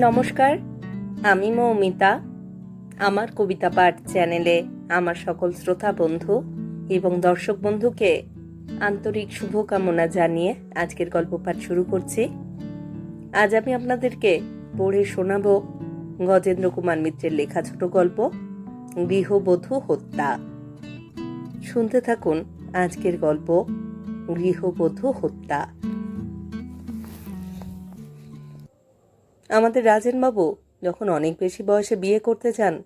নমস্কার, আমি মৌমিতা। আমার কবিতা পাঠ চ্যানেলে আমার সকল শ্রোতা বন্ধু এবং দর্শক বন্ধুকে আন্তরিক শুভকামনা জানিয়ে আজকের গল্প পাঠ শুরু করছি। আজ আমি আপনাদেরকে পড়ে শোনাব গজেন্দ্র কুমার মিত্রের লেখা ছোট গল্প, গৃহবধূ হত্যা। শুনতে থাকুন আজকের গল্প, গৃহবধূ হত্যা। আমাদের রাজেনবাবু যখন অনেক বেশি বয়সে বিয়ে করতে চান,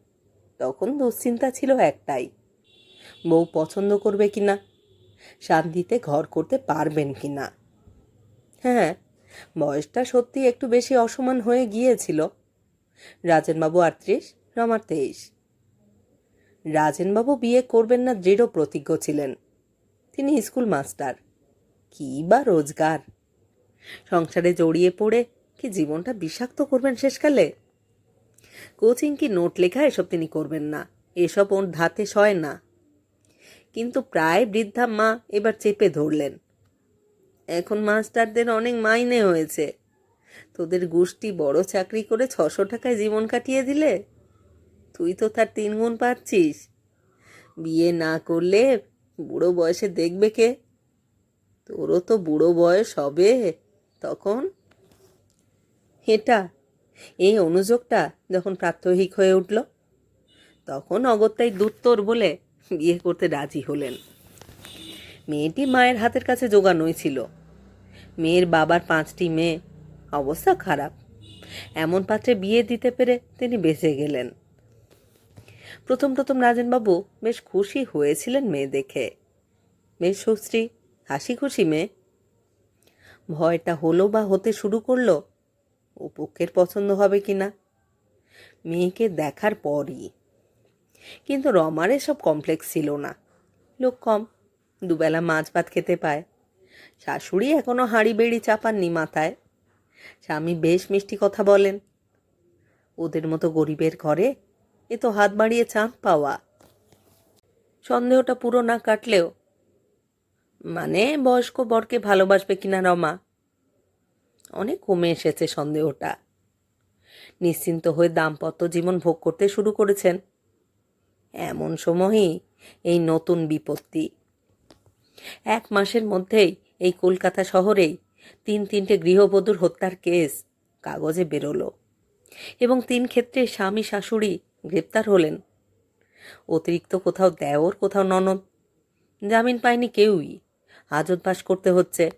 তখন দুশ্চিন্তা ছিল একটাই। বউ পছন্দ করবে কি না শান্তিতে ঘর করতে পারবেন কি না হ্যাঁ বয়সটা সত্যি একটু বেশি অসমান হয়ে গিয়েছিল। রাজেনবাবু আটত্রিশ রমার তেইশ। রাজেনবাবু বিয়ে করবেন না দৃঢ় প্রতিজ্ঞ ছিলেন। তিনি স্কুল মাস্টার। কী বা রোজগার। সংসারে জড়িয়ে পড়ে কি জীবনটা বিষাক্ত করবেন শেষকালে? কোচিং কি নোট লেখা এসব তিনি করবেন না। এসব ওর ধাতে সয় না। কিন্তু প্রায় বৃদ্ধা মা এবার চেপে ধরলেন। এখন মাস্টারদের অনেক মাইনে হয়েছে। তোদের গোষ্ঠী বড় চাকরি করে ছশো টাকায় জীবন কাটিয়ে দিলে? তুই তো তার তিন গুণ পাচ্ছিস বিয়ে না করলে বুড়ো বয়সে দেখবে কে? তোরও তো বুড়ো বয়স হবে। তখন এটা? এই অনুযোগটা যখন প্রাত্যহিক হয়ে উঠল, তখন অগত্যাই দুত্তর বলে বিয়ে করতে রাজি হলেন। মেয়েটি মায়ের হাতের কাছে জোগানোই ছিল। মেয়ের বাবার পাঁচটি মেয়ে, অবস্থা খারাপ। এমন পাত্রে বিয়ে দিতে পেরে তিনি বেঁচে গেলেন। প্রথম প্রথম রাজেনবাবু বেশ খুশি হয়েছিলেন মেয়ে দেখে। বেশ সুশ্রী হাসি খুশি মেয়ে। ভয়টা হলো বা হতে শুরু করল ও পক্ষের পছন্দ হবে কি না মেয়েকে দেখার পরই। কিন্তু রমার সব কমপ্লেক্স ছিল না। লোক কম, দুবেলা মাছ ভাত খেতে পায়। শাশুড়ি এখনও হাঁড়ি বেড়ি চাপাননি মাথায়। স্বামী বেশ মিষ্টি কথা বলেন। ওদের মতো গরিবের ঘরে এ তো হাত বাড়িয়ে চাঁদ পাওয়া। সন্দেহটা পুরো না কাটলেও মানে বয়স্ক বরকে ভালোবাসবে কিনা রমা? অনেক কমে এসেছে সন্দেহটা। নিশ্চিন্ত হয়ে দাম্পত্য জীবন ভোগ করতে শুরু করেছেন। এমন সময়ই এই নতুন বিপত্তি। এক মাসের মধ্যেই এই কলকাতা শহরেই তিন তিনটে গৃহবধূর হত্যার কেস কাগজে বেরোলো এবং তিন ক্ষেত্রে স্বামী শাশুড়ি গ্রেপ্তার হলেন। অতিরিক্ত কোথাও দেওর, কোথাও ননদ। জামিন পায়নি কেউই। হাজত বাস করতে হচ্ছে।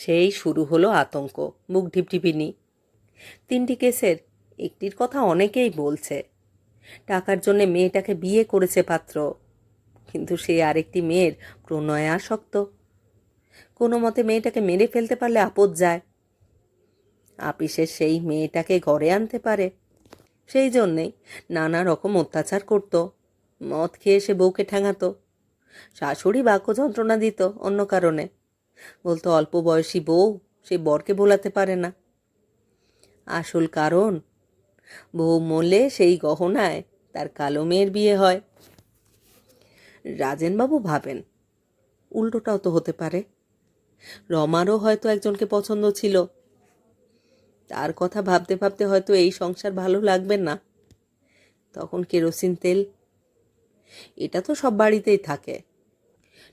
সেই শুরু হলো আতঙ্ক, মুখ ঢিপঢিপিনি। তিনটি কেসের একটির কথা অনেকেই বলছে। টাকার জন্যে মেয়েটাকে বিয়ে করেছে পাত্র, কিন্তু সে আরেকটি মেয়ের প্রণয়ে আসক্ত কোনো মতে মেয়েটাকে মেরে ফেলতে পারলে আপদ যায়। আপিসের সেই মেয়েটাকে ঘরে আনতে পারে। সেই জন্যেই নানা রকম অত্যাচার করত, মদ খেয়ে সে বউকে ঠ্যাঙাতো, শাশুড়ি বাক্য যন্ত্রণা দিত অন্য কারণে। বলতো, অল্প বয়সী বউ, সে বরকে ভোলাতে পারে না। আসল কারণ, বউ মরলে সেই গহনায় তার কালো মেয়ের বিয়ে হয়। রাজেনবাবু ভাবেন, উল্টোটাও তো হতে পারে। রমারও হয়তো একজনকে পছন্দ ছিল। তার কথা ভাবতে ভাবতে হয়তো এই সংসার ভালো লাগবে না। তখন কেরোসিন তেল, এটা তো সব বাড়িতেই থাকে।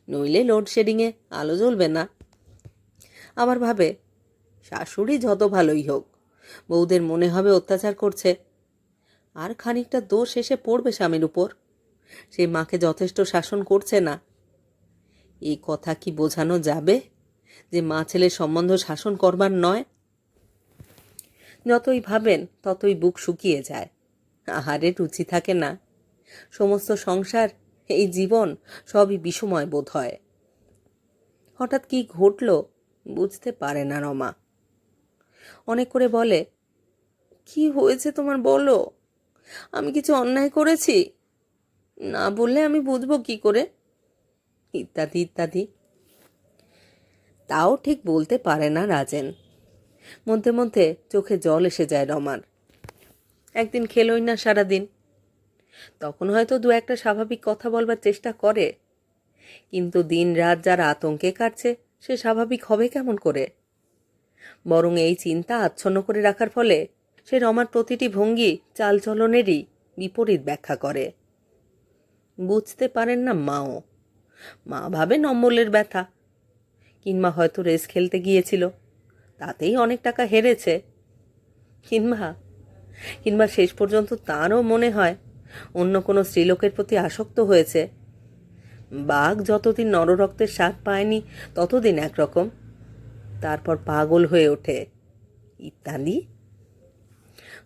নইলে লোডশেডিংয়ে আলো জ্বলবে না। আবার ভাবে, শাশুড়ি যত ভালোই হোক, বউদের মনে হবে অত্যাচার করছে। আর খানিকটা দোষ এসে পড়বে স্বামীর উপর। সে মাকে যথেষ্ট শাসন করছে না। এই কথা কি বোঝানো যাবে যে মা ছেলের সম্বন্ধ শাসন করবার নয়? যতই ভাবেন, ততই বুক শুকিয়ে যায়। আহারে রুচি থাকে না। সমস্ত সংসার, এই জীবন সবই বিষময় বোধ হয়। হঠাৎ কি ঘটল? বুঝতে পারে না রমা। অনেক করে বলে, কি হয়েছে তোমার বলো? আমি কিছু অন্যায় করেছি? না বললে আমি বুঝব কি করে? ইত্যাদি ইত্যাদি। তাও ঠিক বলতে পারে না রাজেন। মধ্যে মধ্যে চোখে জল এসে যায় রমার। একদিন খেলোই না সারাদিন। তখন হয়তো দু একটা স্বাভাবিক কথা বলবার চেষ্টা করে। কিন্তু দিন রাত যার আতঙ্কে কাটছে সে স্বাভাবিক হবে কেমন করে? বরং এই চিন্তা আচ্ছন্ন করে রাখার ফলে সে রমার প্রতিটি ভঙ্গি চালচলনেরই বিপরীত ব্যাখ্যা করে। বুঝতে পারেন না মাও। মা ভাবেন অম্বলের ব্যথা। কিংবা হয়তো রেস খেলতে গিয়েছিল। তাতেই অনেক টাকা হেরেছে। কিংবা কিংবা শেষ পর্যন্ত তারও মনে হয় অন্য কোনো স্ত্রীলোকের প্রতি আসক্ত হয়েছে। বাঘ যতদিন নররক্তের স্বাদ পায়নি, ততদিন একরকম। তারপর পাগল হয়ে ওঠে। ইত্যাদি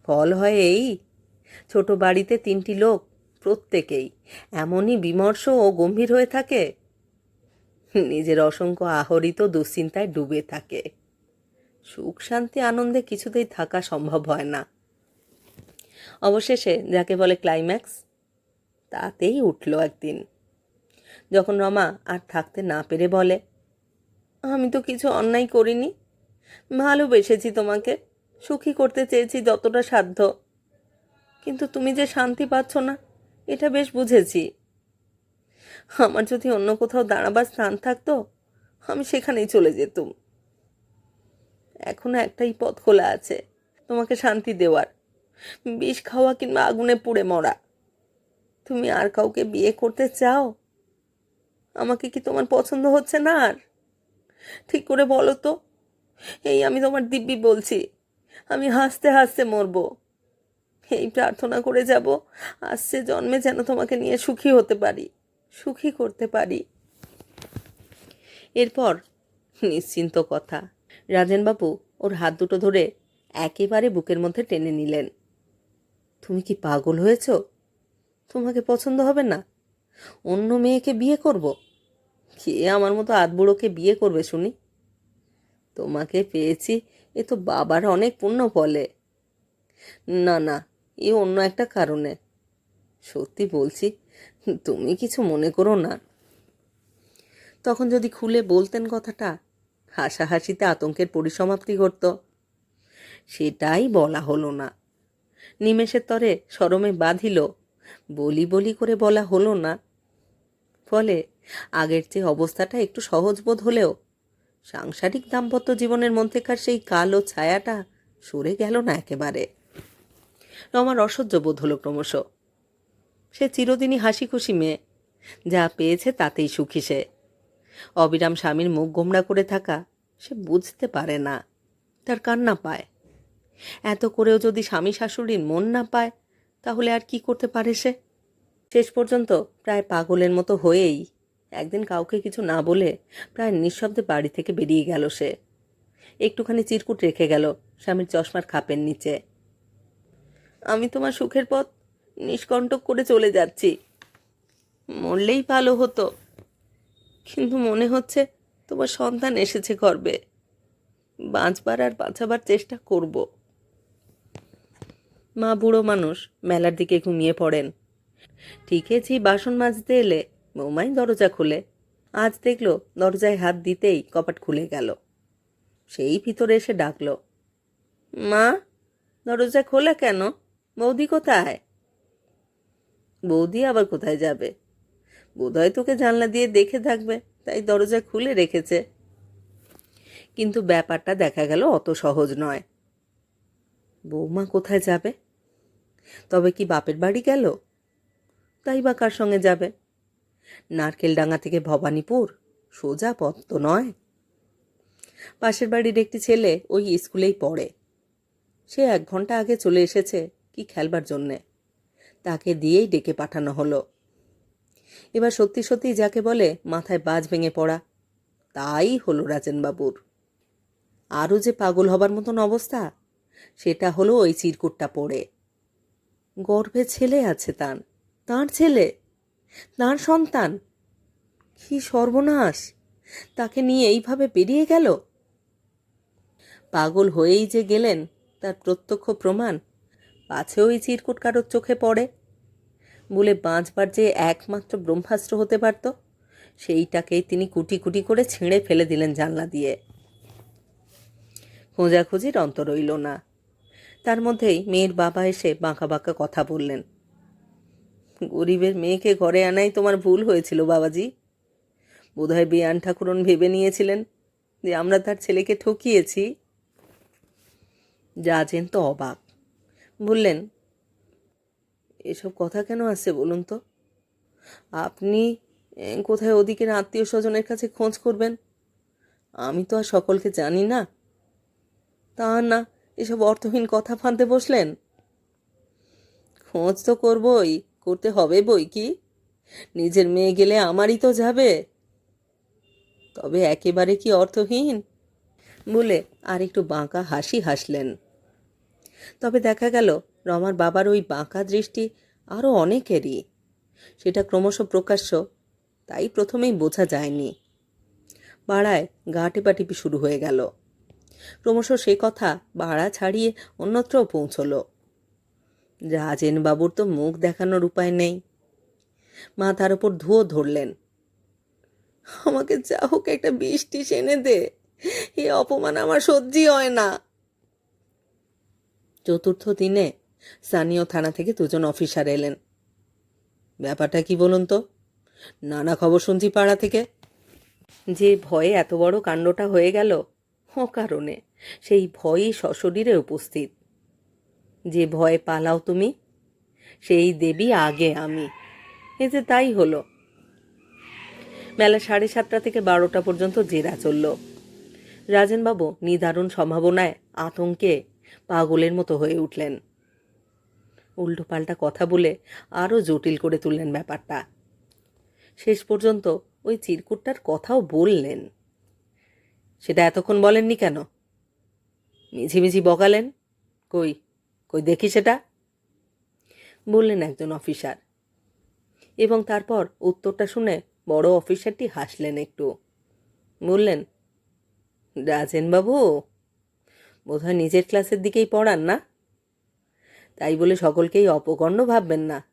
ফল হয় এই। ছোট বাড়িতে তিনটি লোক, প্রত্যেকেই এমনই বিমর্ষ ও গম্ভীর হয়ে থাকে। নিজের অসংখ্য আহরিত দুশ্চিন্তায় ডুবে থাকে। সুখ, শান্তি, আনন্দে কিছুতেই থাকা সম্ভব হয় না। অবশেষে, যাকে বলে ক্লাইম্যাক্স তাতেই উঠল একদিন। যখন রমা আর থাকতে না পেরে বলে, আমি তো কিছু অন্যায় করিনি। ভালোবেসেছি তোমাকে। সুখী করতে চেয়েছি যতটা সাধ্য। কিন্তু তুমি যে শান্তি পাচ্ছ না, এটা বেশ বুঝেছি। আমার যদি অন্য কোথাও দাঁড়াবার স্থান থাকতো, আমি সেখানেই চলে যেতুম। এখনও একটাই পথ খোলা আছে, তোমাকে শান্তি দেওয়ার। বিষ খাওয়া কিংবা আগুনে পুড়ে মরা। তুমি আর কাউকে বিয়ে করতে চাও? আমাকে কি তোমার পছন্দ হচ্ছে না আর? ঠিক করে বলো তো। এই আমি তোমার দিব্যি বলছি। আমি হাসতে হাসতে মরবো। এই প্রার্থনা করে যাব আসছে জন্মে যেন তোমাকে নিয়ে সুখী হতে পারি, সুখী করতে পারি। এরপর নিশ্চিন্ত কথা। রাজেনবাবু ওর হাত দুটো ধরে একেবারে বুকের মধ্যে টেনে নিলেন। তুমি কি পাগল হয়েছ? তোমাকে পছন্দ হবে না? অন্য মেয়েকে বিয়ে করব? কে আমার মতো আধবুড়োকে বিয়ে করবে শুনি? তোমাকে পেয়েছি, এ তো বাবার অনেক পুণ্য বলে না না, এ অন্য একটা কারণে। সত্যি বলছি, তুমি কিছু মনে করো না। তখন যদি খুলে বলতেন কথাটা, হাসাহাসিতে আতঙ্কের পরিসমাপ্তি ঘটত। সেটাই বলা হলো না। নিমেষের তরে সরমে বাঁধিল, বলি বলি করে বলা হলো না। ফলে আগের চেয়ে অবস্থাটা একটু সহজ বোধ হলেও সাংসারিক দাম্পত্য জীবনের মধ্যেকার সেই কালো ছায়াটা সরে গেল না একেবারে। রমার অসহ্য বোধ হলো ক্রমশ। সে চিরদিনই হাসি খুশি মেয়ে, যা পেয়েছে তাতেই সুখী সে। অবিরাম স্বামীর মুখ গোমড়া করে থাকা সে বুঝতে পারে না, তার কান্না পায়। এত করেও যদি স্বামী শাশুড়ির মন না পায়, তাহলে আর কি করতে পারে সে? শেষ পর্যন্ত প্রায় পাগলের মতো হয়েই একদিন কাউকে কিছু না বলে প্রায় নিঃশব্দে বাড়ি থেকে বেরিয়ে গেল সে। একটুখানি চিরকুট রেখে গেল স্বামীর চশমার খাপের নিচে। আমি তোমার সুখের পথ নিষ্কণ্টক করে চলে যাচ্ছি। মরলেই ভালো হতো। কিন্তু মনে হচ্ছে তোমার সন্তান এসেছে গর্বে। বাঁচবার আর বাঁচাবার চেষ্টা করব। মা বুড়ো মানুষ মেলার দিকে ঘুমিয়ে পড়েন। ঠিকেছি, বাসন মাজতে এলে বৌমাই দরজা খুলে। আজ দেখল দরজায় হাত দিতেই কপাট খুলে গেল। সেই ভিতরে এসে ডাকলো, মা, দরজা খোলা কেন? বৌদি কোথায়? বৌদি আবার কোথায় যাবে? বোধহয় তোকে জানলা দিয়ে দেখে থাকবে, তাই দরজা খুলে রেখেছে। কিন্তু ব্যাপারটা দেখা গেল অত সহজ নয়। বৌমা কোথায় যাবে? তবে কি বাপের বাড়ি গেল? তাই বা কার সঙ্গে যাবে? নারকেলডাঙ্গা থেকে ভবানীপুর? সোজা পথ তো নয়। পাশের বাড়ির একটি ছেলে ওই স্কুলেই পড়ে। সে এক ঘণ্টা আগে চলে এসেছে কি খেলবার জন্যে। তাকে দিয়েই ডেকে পাঠানো হলো। এবার সত্যি সত্যি যাকে বলে মাথায় বাজ ভেঙে পড়া, তাই হলো রাজেনবাবুর। আরও যে পাগল হবার মতন অবস্থা, সেটা হলো ওই চিরকুটটা পড়ে। গর্ভে ছেলে আছে তার। তার ছেলে, তার সন্তান, কি সর্বনাশ! তাকে নিয়ে এইভাবে বেরিয়ে গেল? পাগল হয়েই যে গেলেন, তার প্রত্যক্ষ প্রমাণ পাছে ওই চিরকুট কারোর চোখে পড়ে। বলে বাঁচবার যে একমাত্র ব্রহ্মাস্ত্র হতে পারত, সেইটাকেই তিনি কুটি কুটি করে ছিঁড়ে ফেলে দিলেন জানলা দিয়ে। খোঁজাখুঁজির অন্ত রইল না। তার মধ্যেই মেয়ের বাবা এসে বাঁকা বাঁকা কথা বললেন। গরিবের মেয়েকে ঘরে আনাই তোমার ভুল হয়েছিল, বাবাজি। বোধহয় বেয়ান ঠাকুরন ভেবে নিয়েছিলেন যে আমরা তার ছেলেকে ঠকিয়েছি। যাজেন তো অবাক। বললেন, এসব কথা কেন আসছে বলুন তো? আপনি কোথায় ওদিকের আত্মীয় স্বজনের কাছে খোঁজ করবেন? আমি তো আর সকলকে জানি না। তা না, এসব অর্থহীন কথা ফাঁদতে বসলেন? খোঁজ তো করবই করতে হবে বই কি? নিজের মেয়ে গেলে আমারই তো যাবে। তবে একেবারে কি অর্থহীন? বলে আর একটু বাঁকা হাসি হাসলেন। তবে দেখা গেল, রমার বাবার ওই বাঁকা দৃষ্টি আরও অনেকেরই। সেটা ক্রমশ প্রকাশ্য, তাই প্রথমেই বোঝা যায়নি। বাড়ায় গা টেপাটিপি শুরু হয়ে গেল। ক্রমশ সে কথা বাড়া ছাড়িয়ে অন্যত্রও পৌঁছলো। রাজেন বাবুর তো মুখ দেখানোর উপায় নেই। মা তার ধুয়ো ধরলেন। আমাকে যা হোক একটা বৃষ্টি এনে দে। এই অপমান আমার সহ্যই হয় না। চতুর্থ দিনে স্থানীয় থানা থেকে দুজন অফিসার এলেন। ব্যাপারটা কি বলুন তো? নানা খবর শুনছি পাড়া থেকে। যে ভয়ে এত বড় কাণ্ডটা হয়ে গেল ও কারণে সেই ভয়ই সশরীরে উপস্থিত। যে ভয়ে পালাও তুমি, সেই দেবী আগে আমি। এ যে তাই হলো। বেলা সাড়ে সাতটা থেকে বারোটা পর্যন্ত জেরা চলল। রাজেনবাবু নিদারুণ সম্ভাবনায় আতঙ্কে পাগলের মতো হয়ে উঠলেন। উল্টোপাল্টা কথা বলে আরও জটিল করে তুললেন ব্যাপারটা। শেষ পর্যন্ত ওই চিরকুটটার কথাও বললেন। সেটা এতক্ষণ বলেননি কেন? মিঝিমিঝি বকালেন? কই? কই দেখি সেটা? বললেন একজন অফিসার। এবং তারপর উত্তরটা শুনে বড় অফিসারটি হাসলেন একটু। বললেন রাজেনবাবু বোধহয় নিজের ক্লাসের দিকেই পড়ান না? তাই বলে সকলকেই অপকর্ণ ভাববেন না।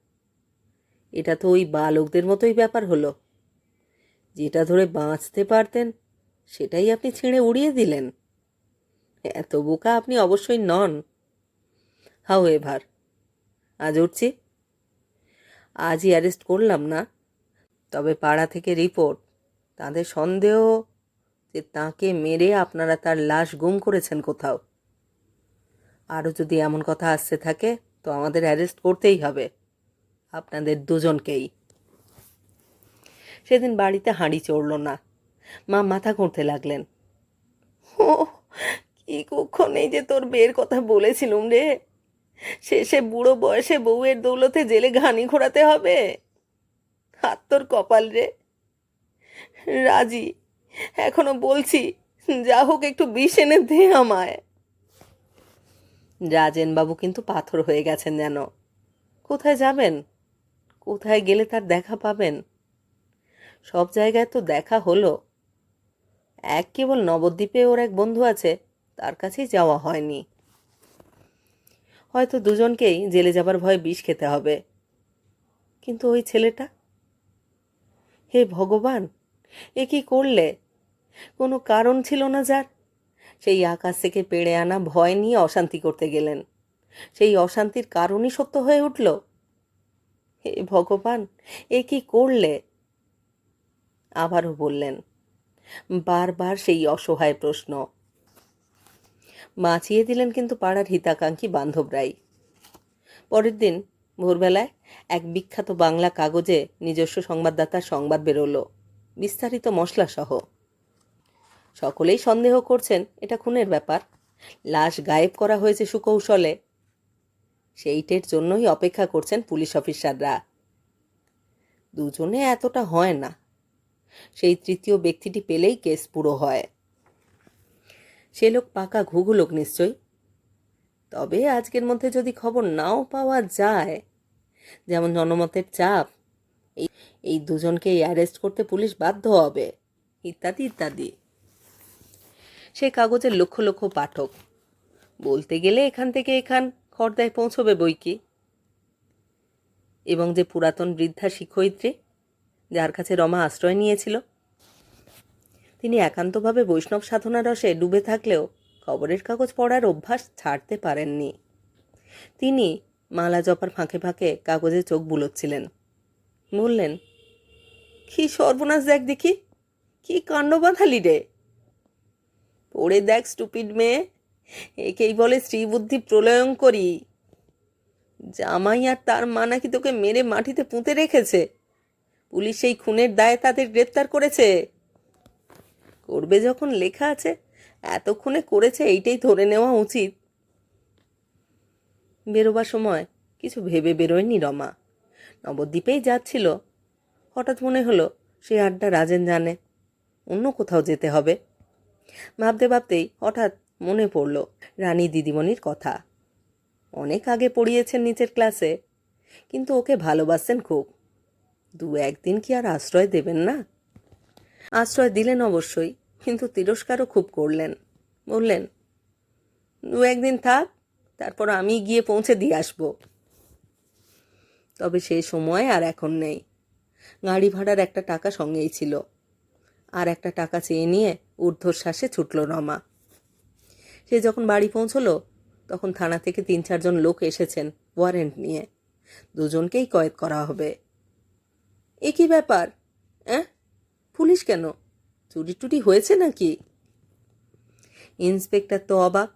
এটা তো ওই বালকদের মতোই ব্যাপার হলো। যেটা ধরে বাঁচতে পারতেন, সেটাই আপনি ছিঁড়ে উড়িয়ে দিলেন। এত বোকা আপনি অবশ্যই নন। হাও এভার আজ উঠছি। আজই অ্যারেস্ট করলাম না। তবে পাড়া থেকে রিপোর্ট তাদের সন্দেহ যে তাকে মেরে আপনারা তার লাশ গুম করেছেন কোথাও। আরও যদি এমন কথা আসতে থাকে, তো আমাদের অ্যারেস্ট করতেই হবে। আপনাদের দুজনকেই। সেদিন বাড়িতে হাঁড়ি চড়ল না। মা মাথা করতে লাগলেন। ও কি কুক্ষণেই যে তোর বের কথা বলেছিলুম রে। শেষে বুড়ো বয়সে বউয়ের দৌলতে জেলে ঘানি ঘোরাতে হবে? হাত তোর কপাল রে। রাজি, এখনও বলছি, যা হোক একটু বিষ এনে দে আমায়। রাজেনবাবু কিন্তু পাথর হয়ে গেছেন যেন। কোথায় যাবেন? কোথায় গেলে তার দেখা পাবেন? সব জায়গায় তো দেখা হলো। এক কেবল নবদ্বীপে ওর এক বন্ধু আছে, তার কাছেই যাওয়া হয়নি। হয়তো দুজনকেই জেলে যাবার ভয়ে বিষ খেতে হবে। কিন্তু ওই ছেলেটা? হে ভগবান, এ কি করলে? কোনো কারণ ছিল না যার? সেই আকাশ থেকে পেড়ে আনা ভয় নিয়ে অশান্তি করতে গেলেন। সেই অশান্তির কারণই সত্য হয়ে উঠল। হে ভগবান, এ কি করলে? আবারও বললেন, বারবার সেই অসহায় প্রশ্ন। বাঁচিয়ে দিলেন কিন্তু পাড়ার হিতাকাঙ্ক্ষী বান্ধবরাই। পরের দিন ভোরবেলায় এক বিখ্যাত বাংলা কাগজে নিজস্ব সংবাদদাতার সংবাদ বেরোলো। বিস্তারিত মশলাসহ। সকলেই সন্দেহ করছেন, এটা খুনের ব্যাপার। লাশ গায়েব করা হয়েছে সুকৌশলে। সেইটের জন্যই অপেক্ষা করছেন পুলিশ অফিসাররা। দুজনে এতটা হয় না। সেই তৃতীয় ব্যক্তিটি পেলেই কেস পুরো হয়। সে লোক পাকা ঘুঘু লোক নিশ্চয়ই। তবে আজকের মধ্যে যদি খবর নাও পাওয়া যায়, যেমন জনমতের চাপ, এই এই দুজনকেই অ্যারেস্ট করতে পুলিশ বাধ্য হবে, ইত্যাদি ইত্যাদি। সে কাগজের লক্ষ লক্ষ পাঠক। বলতে গেলে এখান থেকে এখান খর্দায় পৌঁছবে বই কি? এবং যে পুরাতন বৃদ্ধা শিক্ষয়িত্রী, যার কাছে রমা আশ্রয় নিয়েছিল তিনি একান্তভাবে বৈষ্ণব সাধনা রসে ডুবে থাকলেও খবরের কাগজ পড়ার অভ্যাস ছাড়তে পারেননি। তিনি মালা জপার ফাঁকে ফাঁকে কাগজে চোখ বুলোচ্ছিলেন। বললেন, কি সর্বনাশ দেখ দেখি, কি কাণ্ড বাঁধালি রে। পড়ে দেখ, স্টুপিড মেয়ে, একেই বলে শ্রীবুদ্ধি করি। জামাই আর তার মা নাকি তোকে মেরে মাটিতে পুঁতে রেখেছে। পুলিশ সেই খুনের দায়ে তাদের গ্রেপ্তার করেছে। করবে যখন লেখা আছে, এতক্ষণে করেছে এইটাই ধরে নেওয়া উচিত। বেরোবার সময় কিছু ভেবে বেরোয়নি রমা। নবদ্বীপেই যাচ্ছিল। হঠাৎ মনে হলো, সে আড্ডা রাজেন জানে, অন্য কোথাও যেতে হবে। ভাবতে ভাবতেই হঠাৎ মনে পড়ল রানী দিদিমণির কথা। অনেক আগে পড়িয়েছেন নিচের ক্লাসে, কিন্তু ওকে ভালোবাসেন খুব। দু একদিন কি আর আশ্রয় দেবেন না? আশ্রয় দিলেন অবশ্যই কিন্তু তিরস্কারও খুব করলেন। বললেন, দু একদিন থাক, তারপর আমি গিয়ে পৌঁছে দিয়ে আসব। তবে সে সময় আর এখন নেই। গাড়ি ভাড়ার একটা টাকা সঙ্গেই ছিল। আর একটা টাকা চেয়ে নিয়ে ঊর্ধ্বশ্বাসে ছুটল রমা। সে যখন বাড়ি পৌঁছলো, তখন থানা থেকে তিন চারজন লোক এসেছেন ওয়ারেন্ট নিয়ে। দুজনকেই কয়েদ করা হবে। এ কি ব্যাপার? অ্যাঁ? পুলিশ কেন? চুরি টুরি হয়েছে নাকি? ইন্সপেক্টর তো অবাক।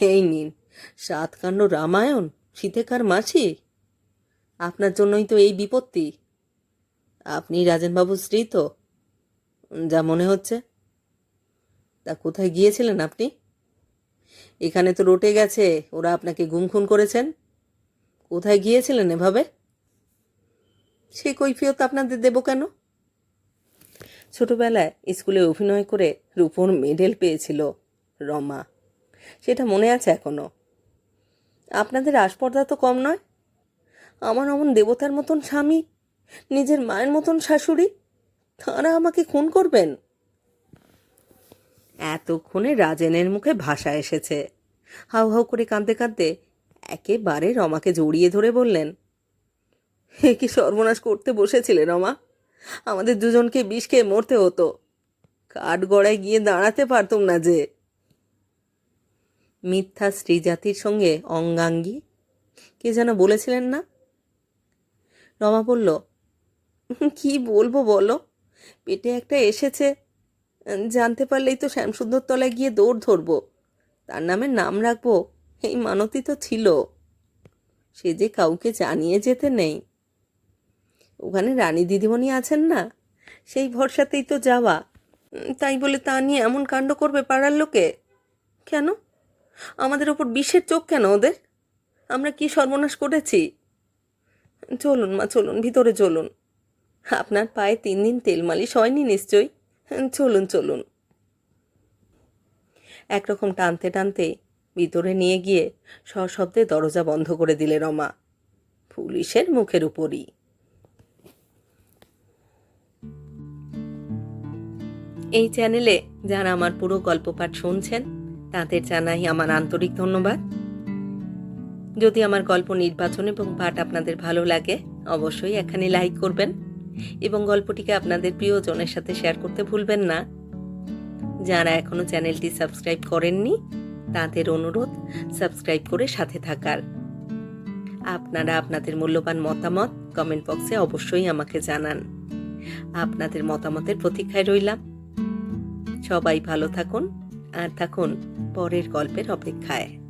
এই নিন সাতকাণ্ড রামায়ণ শীতেকার মাছি আপনার জন্যই তো এই বিপত্তি। আপনি রাজেনবাবুর স্ত্রী তো, যা মনে হচ্ছে। তা কোথায় গিয়েছিলেন আপনি? এখানে তো রটে গেছে, ওরা আপনাকে গুম খুন করেছেন। কোথায় গিয়েছিলেন এভাবে? সে কৈফিয়ত আপনাদের দেব কেন? ছোটবেলায় স্কুলে অভিনয় করে রূপোর মেডেল পেয়েছিল রমা। সেটা মনে আছে এখনও? আপনাদের আসপর্দা তো কম নয়? আমার অমন দেবতার মতন স্বামী, নিজের মায়ের মতন শাশুড়ি, তাঁরা আমাকে খুন করবেন? এতক্ষণে রাজেনের মুখে ভাষা এসেছে। হাউ হাউ করে কাঁদতে কাঁদতে একেবারে রমাকে জড়িয়ে ধরে বললেন হে কি সর্বনাশ করতে বসেছিলে রমা? আমাদের দুজনকে বিষ খেয়ে মরতে হতো। কাঠ গড়ায় গিয়ে দাঁড়াতে পারতুম না যে। মিথ্যা স্ত্রী জাতির সঙ্গে অঙ্গাঙ্গী? কে যেন বলেছিলেন না? রমা বলল, কি বলব বলো? পেটে একটা এসেছে। জানতে পারলেই তো শ্যামসুন্দর তলায় গিয়ে দৌড় ধরবো। তার নামে নাম রাখব। এই মানতি তো ছিল। সে যে কাউকে জানিয়ে যেতে নেই। ওখানে রানী দিদিমণি আছেন না? সেই ভরসাতেই তো যাওয়া। তাই বলে তা নিয়ে এমন কাণ্ড করবে পাড়ার লোকে? কেন? আমাদের ওপর বিষের চোখ কেন ওদের? আমরা কি সর্বনাশ করেছি? চলুন মা, চলুন, ভিতরে চলুন। আপনার পায়ে তিন দিন তেল মালিশ হয়নি নিশ্চয়ই? চলুন চলুন। একরকম টানতে টানতে ভিতরে নিয়ে গিয়ে সশব্দে দরজা বন্ধ করে দিলে রমা। পুলিশের মুখের উপরই। এই চ্যানেলে যারা আমার পুরো গল্প পাঠ শুনছেন, তাদের জানাই আমার আন্তরিক ধন্যবাদ। যদি আমার গল্প নির্বাচন এবং পাঠ আপনাদের ভালো লাগে, অবশ্যই এখানে লাইক করবেন এবং গল্পটিকে আপনাদের প্রিয়জনের সাথে শেয়ার করতে ভুলবেন না। যারা এখনও চ্যানেলটি সাবস্ক্রাইব করেননি, তাদের অনুরোধ সাবস্ক্রাইব করে সাথে থাকার। আপনারা আপনাদের মূল্যবান মতামত কমেন্ট বক্সে অবশ্যই আমাকে জানান। আপনাদের মতামতের প্রতীক্ষায় রইলাম। সবাই ভালো থাকুন আর থাকুন পরের গল্পের অপেক্ষায়।